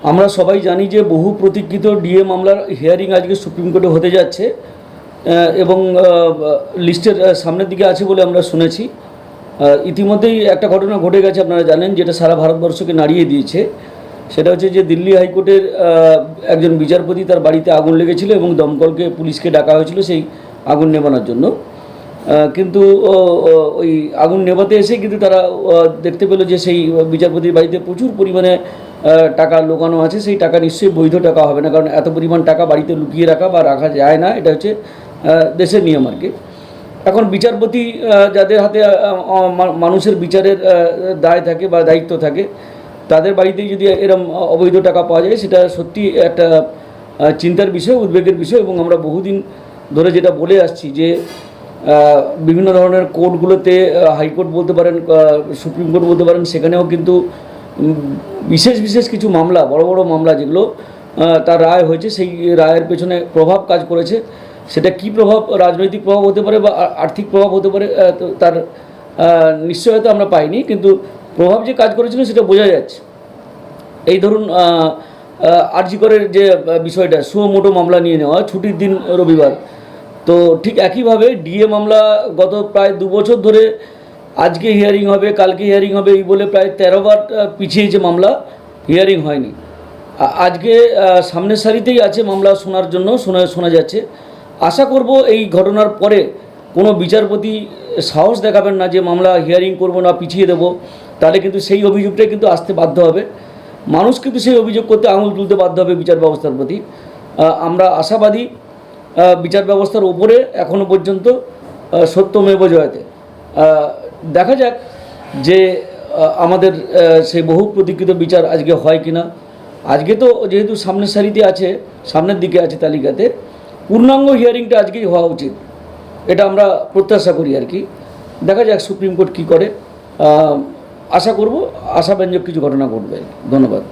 আমরা সবাই জানি যে বহু প্রতীক্ষিত ডিএ মামলার হিয়ারিং আজকে সুপ্রিম কোর্টে হতে যাচ্ছে এবং লিস্টের সামনের দিকে আছে বলে আমরা শুনেছি। ইতিমধ্যেই একটা ঘটনা ঘটে গেছে, আপনারা জানেন, যেটা সারা ভারতবর্ষকে নাড়িয়ে দিয়েছে। সেটা হচ্ছে যে দিল্লি হাইকোর্টের একজন বিচারপতি তার বাড়িতে আগুন লেগেছিল এবং দমকলকে, পুলিশকে ডাকা হয়েছিল সেই আগুন নেবানোর জন্য। কিন্তু ওই আগুন নেভাতে এসে কিন্তু তারা দেখতে পেল যে সেই বিচারপতির বাড়িতে প্রচুর পরিমাণে টাকা লোকানো আছে, সেই টাকা নিশ্চয়ই বৈধ টাকা হবে না, কারণ এত পরিমাণ টাকা বাড়িতে লুকিয়ে রাখা বা রাখা যায় না, এটা হচ্ছে দেশের নিয়ম আর কি। এখন বিচারপতি যাদের হাতে মানুষের বিচারের দায় থাকে বা দায়িত্ব থাকে, তাদের বাড়িতেই যদি এরম অবৈধ টাকা পাওয়া যায়, সেটা সত্যি একটা চিন্তার বিষয়, উদ্বেগের বিষয় এবং আমরা বহুদিন ধরে যেটা বলে আসছি যে বিভিন্ন ধরনের কোর্টগুলোতে হাইকোর্ট বলতে পারেন সুপ্রিম কোর্ট বলতে পারেন, সেখানেও কিন্তু বিশেষ বিশেষ কিছু মামলা, বড় বড় মামলা যেগুলো তার রায় হয়েছে, সেই রায়ের পেছনে প্রভাব কাজ করেছে। সেটা কি প্রভাব? রাজনৈতিক প্রভাব হতে পারে বা আর্থিক প্রভাব হতে পারে তার নিশ্চয়তা আমরা পাইনি, কিন্তু প্রভাব যে কাজ করেছিল সেটা বোঝা যাচ্ছে। এই ধরুন আরজিকরের যে বিষয়টা সুমোটো মামলা নিয়ে নেওয়া, ছুটির দিন রবিবার, তো ঠিক একইভাবে ডিএ মামলা গত প্রায় দু বছর ধরে আজকে হিয়ারিং হবে কালকে হিয়ারিং হবে এই বলে প্রায় তেরোবার আহ, পিছিয়েছে মামলা হিয়ারিং হয়নি। আজকে সামনের সারিতেই আছে মামলা শোনার জন্য শোনা শোনা যাচ্ছে। আশা করব এই ঘটনার পরে কোনো বিচারপতি সাহস দেখাবেন না যে মামলা হিয়ারিং করব না পিছিয়ে দেব। তাহলে কিন্তু সেই অভিযোগটাই কিন্তু আসতে বাধ্য হবে। মানুষ কিন্তু সেই অভিযোগ করতে আঙুল তুলতে বাধ্য হবে বিচার ব্যবস্থার প্রতি। আমরা আশাবাদী বিচার ব্যবস্থার উপরে এখনও পর্যন্ত সত্যমেব জয়তে। দেখা যাক যে আমাদের সেই বহু প্রতীক্ষিত বিচার আজকে হয় কিনা। আজকে তো যেহেতু সামনের সারিতে আছে, সামনের দিকে আছে তালিকাতে, পূর্ণাঙ্গ হিয়ারিংটা আজকেই হওয়া উচিত। এটা আমরা প্রত্যাশা করি আর কি। দেখা যাক সুপ্রিম কোর্ট কী করে। আশা করব, আশাব্যঞ্জক কিছু ঘটনা ঘটবে। ধন্যবাদ।